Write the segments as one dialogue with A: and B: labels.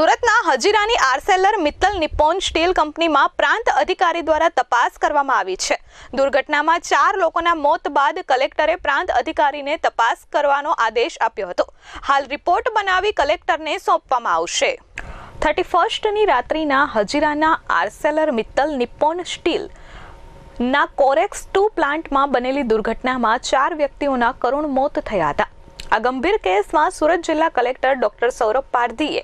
A: સુરતના હજીરાની Arcelor Mittal Nippon steel કંપનીમાં પ્રાંત અધિકારી દ્વારા તપાસ કરવામાં આવી છે. દુર્ઘટનામાં ચાર લોકોના મોત બાદ કલેક્ટરે પ્રાંત અધિકારીને તપાસ કરવાનો આદેશ આપ્યો હતો. હાલ રિપોર્ટ બનાવી કલેક્ટરને સોંપવામાં આવશે. થર્ટી ફર્સ્ટની રાત્રિના હજીરાના આર્સેલર મિત્તલ નિપ્પોન સ્ટીલ ના કોરેક્સ ટુ પ્લાન્ટમાં બનેલી દુર્ઘટનામાં ચાર વ્યક્તિઓના કરુણ મોત થયા હતા. આ ગંભીર કેસમાં સુરત જિલ્લા કલેક્ટર ડોક્ટર સૌરભ પારધીએ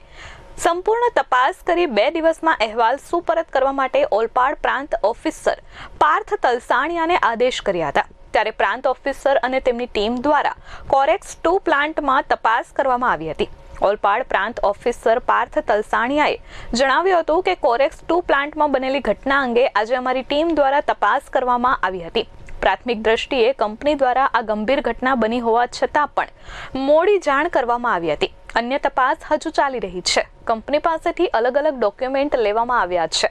A: સંપૂર્ણ તપાસ કરી બે દિવસમાં અહેવાલ સુપરત કરવા માટે ઓલપાડ પ્રાંત ઓફિસર પાર્થ તલસાણિયાને આદેશ કર્યા હતા. ત્યારે પ્રાંત ઓફિસર અને તેમની ટીમ દ્વારા કોરેક્સ ટુ પ્લાન્ટમાં તપાસ કરવામાં આવી હતી. ઓલપાડ પ્રાંત ઓફિસર પાર્થ તલસાણિયાએ જણાવ્યું હતું કે કોરેક્સ ટુ પ્લાન્ટમાં બનેલી ઘટના અંગે આજે અમારી ટીમ દ્વારા તપાસ કરવામાં આવી હતી. પ્રાથમિક દ્રષ્ટિએ કંપની દ્વારા આ ગંભીર ઘટના બની હોવા છતાં પણ મોડી જાણ કરવામાં આવી હતી. અન્ય તપાસ હજુ ચાલી રહી છે. કંપની પાસેથી અલગ અલગ ડોક્યુમેન્ટ લેવામાં આવ્યા છે.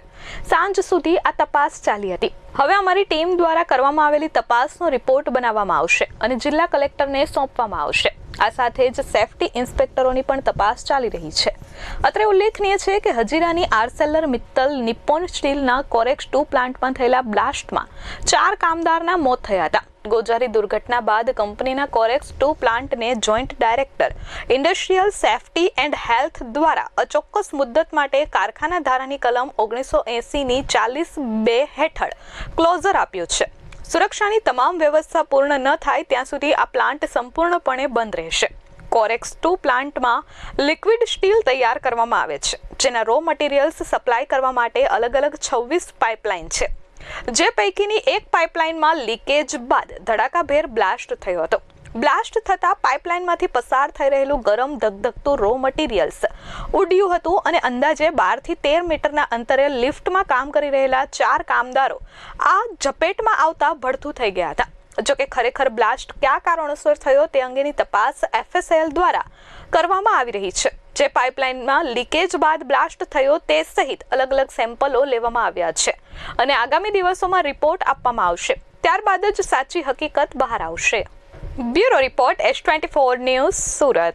A: સાંજ સુધી આ તપાસ ચાલી હતી. હવે અમારી ટીમ દ્વારા કરવામાં આવેલી તપાસનો રિપોર્ટ બનાવવામાં આવશે અને જિલ્લા કલેક્ટરને સોંપવામાં આવશે. આ સાથે જ સેફટી ઇન્સ્પેક્ટરોની પણ તપાસ ચાલી રહી છે. અત્રે ઉલ્લેખનીય છે કે હજીરાની આર્સેલર મિત્તલ નિપ્પોન સ્ટીલના કોરેક્સ ટુ પ્લાન્ટમાં થયેલા બ્લાસ્ટમાં ચાર કામદારના મોત થયા હતા. ગોજારી દુર્ઘટના બાદ કંપનીના કોરેક્સ ટુ પ્લાન્ટને joint director, industrial safety and health દ્વારા અચોક્કસ મુદ્દત માટે કારખાના ધારાની કલમ ઓગણીસો એંસીની ચાલીસ બે હેઠળ ક્લોઝર આપ્યું છે. સુરક્ષાની તમામ વ્યવસ્થા પૂર્ણ ન થાય ત્યાં સુધી આ પ્લાન્ટ સંપૂર્ણપણે બંધ રહેશે. કોરેક્સ ટુ પ્લાન્ટમાં લિક્વિડ સ્ટીલ તૈયાર કરવામાં આવે છે, જેના રો મટીરિયલ્સ સપ્લાય કરવા માટે અલગ અલગ છવ્વીસ પાઇપલાઇન છે. જે પૈકીની એક પાઇપલાઇનમાં લીકેજ બાદ ધડાકાભેર બ્લાસ્ટ થયો હતો. બ્લાસ્ટ થતાં પાઇપલાઇનમાંથી પસાર થઈ રહેલું ગરમ ધગધગતું રો મટીરિયલ્સ ઉડ્યું હતું અને અંદાજે બારથી તેર મીટરના અંતરે લિફ્ટમાં કામ કરી રહેલા ચાર કામદારો આ ઝપેટમાં આવતા ભડથું થઈ ગયા હતા. જોકે ખરેખર બ્લાસ્ટ કયા કારણોસર થયો તે અંગેની તપાસ એફએસએલ દ્વારા કરવામાં આવી રહી છે. જે પાઇપલાઇનમાં લીકેજ બાદ બ્લાસ્ટ થયો તે સહિત અલગ અલગ સેમ્પલો લેવામાં આવ્યા છે. અને આગામી દિવસોમાં રિપોર્ટ આપવામાં આવશે. ત્યારબાદ જ સાચી હકીકત બહાર આવશે. Bureau report, S twenty four news Surat.